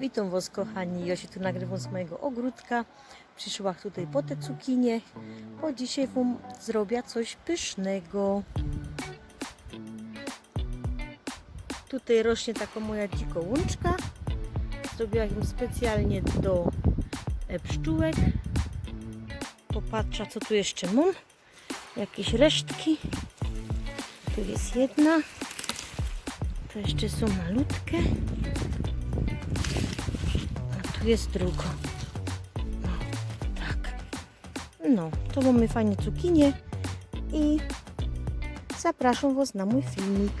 Witam Was kochani, ja się tu nagrywam z mojego ogródka. Przyszła tutaj po te cukinie, bo dzisiaj Wam zrobię coś pysznego. Tutaj rośnie taka moja dziko łączka. Zrobiłam ją specjalnie do e, pszczółek. Popatrzę co tu jeszcze mam. Jakieś resztki. Tu jest jedna. To jeszcze są malutkie. Jest druga. No, tak. No, to mamy fajne cukinie i zapraszam Was na mój filmik.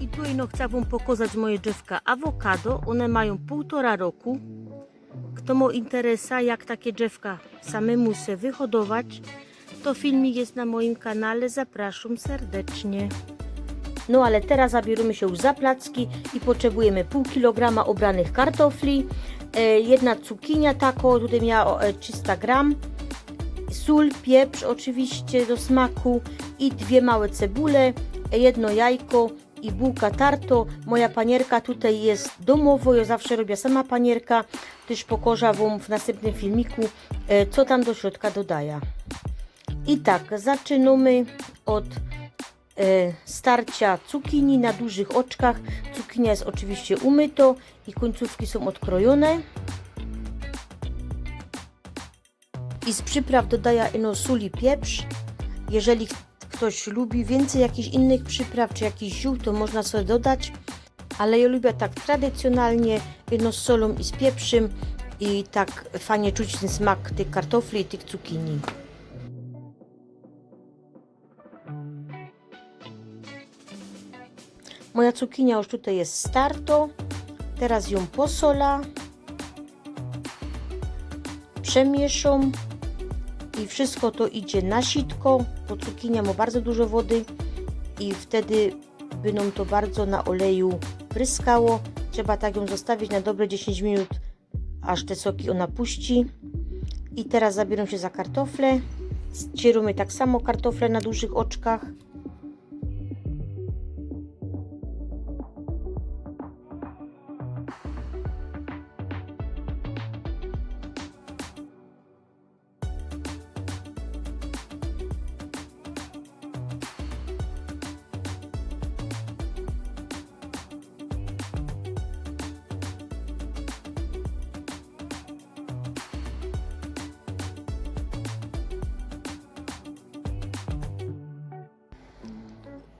I tu no chcę Wam pokazać moje drzewka awokado. One mają półtora roku. Kto ma interesa, jak takie drzewka samemu się wyhodować, to filmik jest na moim kanale. Zapraszam serdecznie. No ale teraz zabieramy się za placki i potrzebujemy pół kilograma obranych kartofli, e, jedna cukinia tako, tutaj miała e, 300 gram, sól, pieprz oczywiście do smaku i dwie małe cebule, e, jedno jajko i bułka tarto. Moja panierka tutaj jest domowo, ja zawsze robię sama panierka, też pokażę Wam w następnym filmiku, e, co tam do środka dodaję. I tak, zaczynamy od e, starcia cukinii na dużych oczkach. Cukinia jest oczywiście umyto i końcówki są odkrojone. I z przypraw dodaję sól i pieprz. Jeżeli ktoś lubi więcej jakichś innych przypraw czy jakichś ziół, to można sobie dodać. Ale ja lubię tak tradycjonalnie, jedno z solą i z pieprzem i tak fajnie czuć ten smak tych kartofli i tych cukinii. Moja cukinia już tutaj jest starto. Teraz ją posola. Przemieszam. I wszystko to idzie na sitko, bo cukinia ma bardzo dużo wody i wtedy by nam to bardzo na oleju pryskało. Trzeba tak ją zostawić na dobre 10 minut, aż te soki ona puści. I teraz zabieram się za kartofle. Ścieramy tak samo kartofle na dużych oczkach.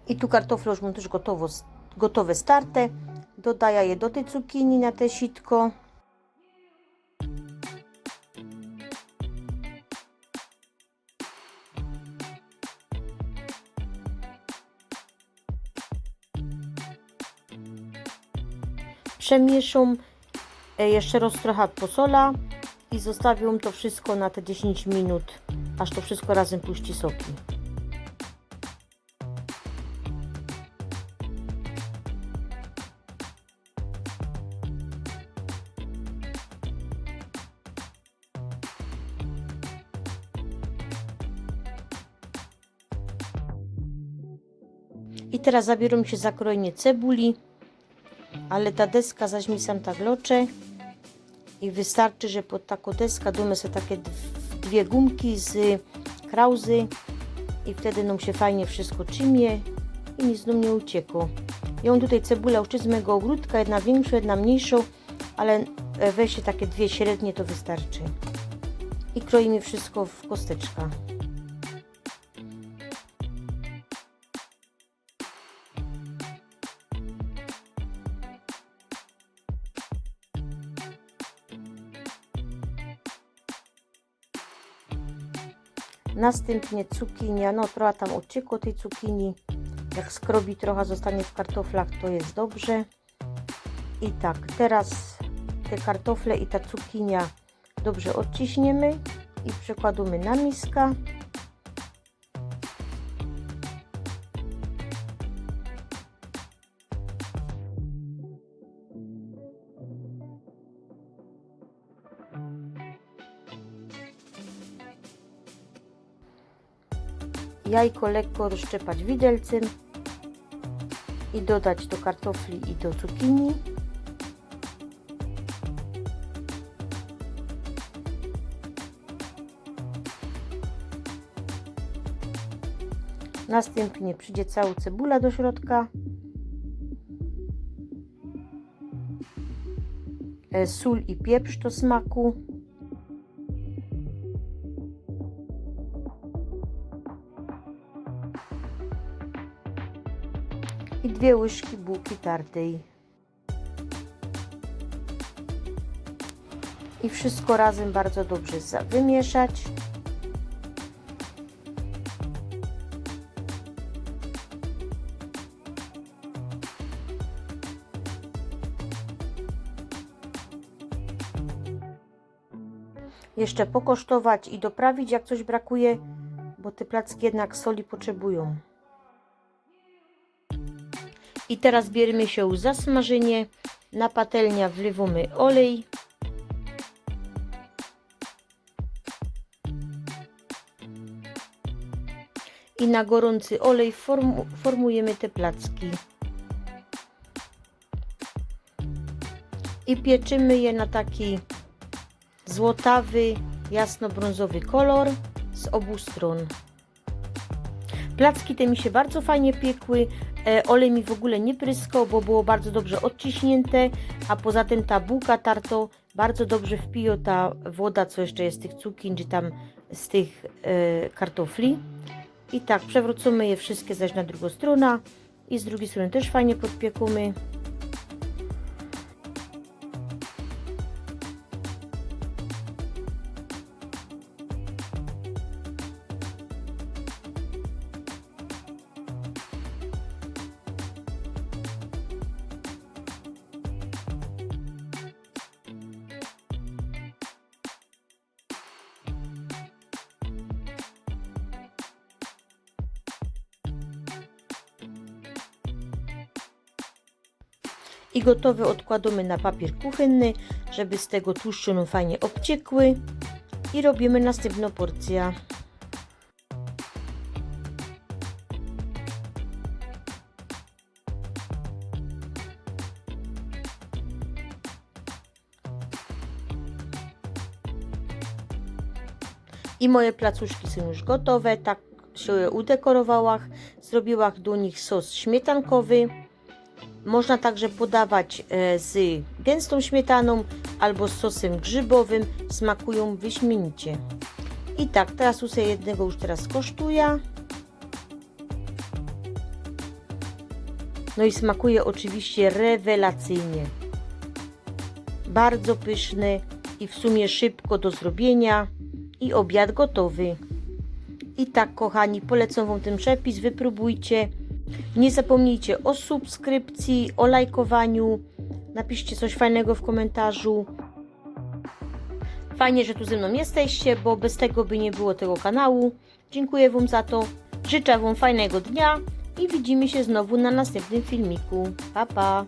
I tu kartofle już też gotowo, gotowe starte. Dodaję je do tej cukinii na te sitko. Przemieszam e, jeszcze raz trochę posola i zostawiam to wszystko na te 10 minut, aż to wszystko razem puści soki. I teraz zabieram się za krojenie cebuli, ale ta deska zaś mi sam tak locze i wystarczy, że pod taką deskę damy sobie takie dw- dwie gumki z krauzy i wtedy nam się fajnie wszystko czymie i nic nam nie uciekło. Mam tutaj cebulę już z mojego ogródka, jedna większa, jedna mniejszą, ale e, weźcie takie dwie średnie, to wystarczy. I kroimy wszystko w kosteczka. Następnie cukinia, no trochę tam uciekło tej cukinii. Jak skrobi trochę zostanie w kartoflach, to jest dobrze. I tak, teraz te kartofle i ta cukinia dobrze odciśniemy i przekładamy na miska. Jajko lekko rozszczepać widelcem i dodać do kartofli i do cukinii. Następnie przyjdzie cała cebula do środka. E, sól i pieprz do smaku. I dwie łyżki bułki tartej. I wszystko razem bardzo dobrze za- wymieszać. Jeszcze pokosztować i doprawić, jak coś brakuje, bo te placki jednak soli potrzebują. I teraz bierzemy się za smażenie. Na patelnia wlewamy olej. I na gorący olej formu formujemy te placki. I pieczymy je na taki złotawy, jasno-brązowy kolor z obu stron. Placki te mi się bardzo fajnie piekły. E, olej mi w ogóle nie pryskał, bo było bardzo dobrze odciśnięte, a poza tym ta bułka tarto bardzo dobrze wpija ta woda, co jeszcze jest z tych cukin, czy tam z tych e, kartofli. I tak, przewrócimy je wszystkie zaś na drugą stronę i z drugiej strony też fajnie podpiekamy. I gotowe odkładamy na papier kuchenny, żeby z tego tłuszczu nam fajnie obciekły i robimy następną porcję. I moje placuszki są już gotowe, tak się je udekorowałam, zrobiłam do nich sos śmietankowy. Można także podawać e, z gęstą śmietaną albo z sosem grzybowym. Smakują wyśmienicie. I tak, teraz usę jednego już teraz kosztuję. No i smakuje oczywiście rewelacyjnie. Bardzo pyszny i w sumie szybko do zrobienia. I obiad gotowy. I tak, kochani, polecam Wam ten przepis, wypróbujcie. Nie zapomnijcie o subskrypcji, o lajkowaniu. Napiszcie coś fajnego w komentarzu. Fajnie, że tu ze mną jesteście, bo bez tego by nie było tego kanału. Dziękuję Wam za to. Życzę Wam fajnego dnia i widzimy się znowu na następnym filmiku. Pa, pa!